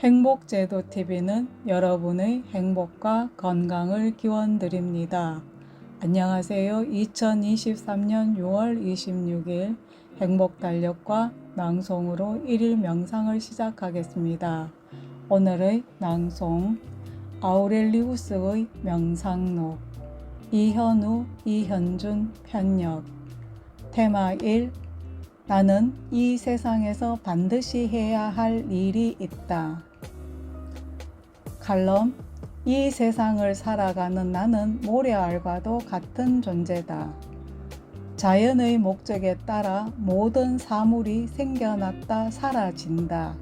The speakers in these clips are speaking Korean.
행복제도TV는 여러분의 행복과 건강을 기원드립니다. 안녕하세요. 2023년 6월 26일 행복달력과 낭송으로 1일 명상을 시작하겠습니다. 오늘의 낭송 아우렐리우스의 명상록 이현우, 이현준 편역 테마 1 나는 이 세상에서 반드시 해야 할 일이 있다. 칼럼 이 세상을 살아가는 나는 모래알과도 같은 존재다. 자연의 목적에 따라 모든 사물이 생겨났다 사라진다.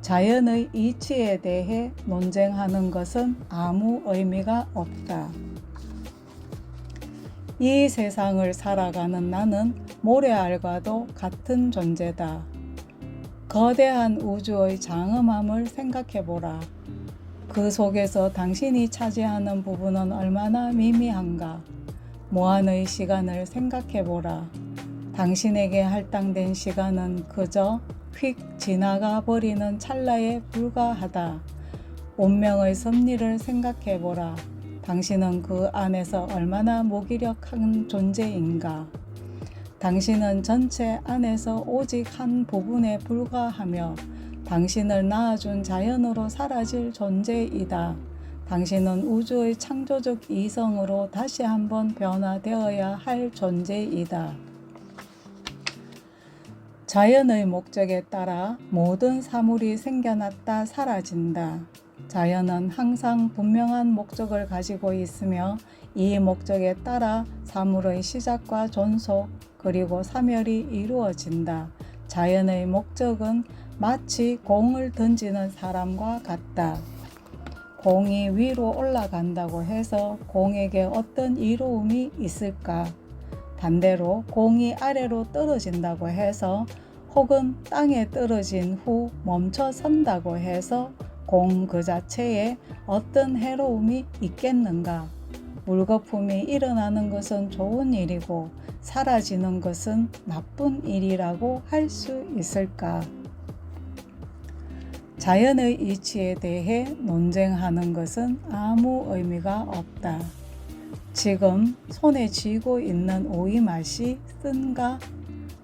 자연의 이치에 대해 논쟁하는 것은 아무 의미가 없다. 이 세상을 살아가는 나는 모래알과도 같은 존재다. 거대한 우주의 장엄함을 생각해보라. 그 속에서 당신이 차지하는 부분은 얼마나 미미한가. 무한의 시간을 생각해보라. 당신에게 할당된 시간은 그저 휙 지나가 버리는 찰나에 불과하다. 운명의 섭리를 생각해보라. 당신은 그 안에서 얼마나 무기력한 존재인가. 당신은 전체 안에서 오직 한 부분에 불과하며 당신을 낳아준 자연으로 사라질 존재이다. 당신은 우주의 창조적 이성으로 다시 한번 변화되어야 할 존재이다. 자연의 목적에 따라 모든 사물이 생겨났다 사라진다. 자연은 항상 분명한 목적을 가지고 있으며 이 목적에 따라 사물의 시작과 존속 그리고 사멸이 이루어진다. 자연의 목적은 마치 공을 던지는 사람과 같다. 공이 위로 올라간다고 해서 공에게 어떤 이로움이 있을까? 반대로 공이 아래로 떨어진다고 해서 혹은 땅에 떨어진 후 멈춰 선다고 해서 공 그 자체에 어떤 해로움이 있겠는가? 물거품이 일어나는 것은 좋은 일이고 사라지는 것은 나쁜 일이라고 할 수 있을까? 자연의 이치에 대해 논쟁하는 것은 아무 의미가 없다. 지금 손에 쥐고 있는 오이 맛이 쓴가?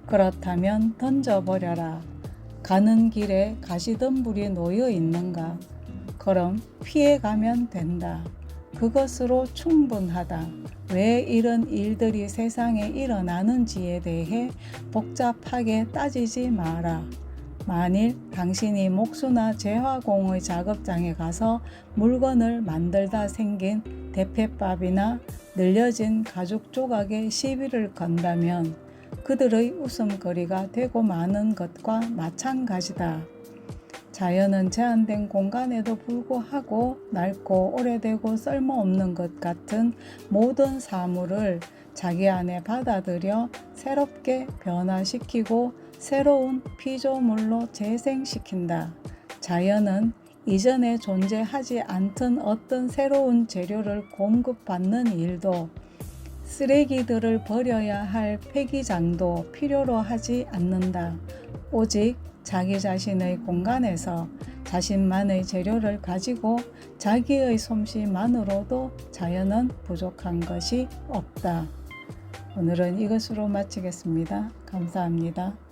그렇다면 던져버려라. 가는 길에 가시덤불이 놓여 있는가? 그럼 피해 가면 된다. 그것으로 충분하다. 왜 이런 일들이 세상에 일어나는지에 대해 복잡하게 따지지 마라. 만일 당신이 목수나 재화공의 작업장에 가서 물건을 만들다 생긴 대패밥이나 늘려진 가죽 조각에 시비를 건다면 그들의 웃음거리가 되고 마는 것과 마찬가지다. 자연은 제한된 공간에도 불구하고 낡고 오래되고 쓸모없는 것 같은 모든 사물을 자기 안에 받아들여 새롭게 변화시키고 새로운 피조물로 재생시킨다. 자연은 이전에 존재하지 않던 어떤 새로운 재료를 공급받는 일도 쓰레기들을 버려야 할 폐기장도 필요로 하지 않는다. 오직 자기 자신의 공간에서 자신만의 재료를 가지고 자기의 솜씨만으로도 자연은 부족한 것이 없다. 오늘은 이것으로 마치겠습니다. 감사합니다.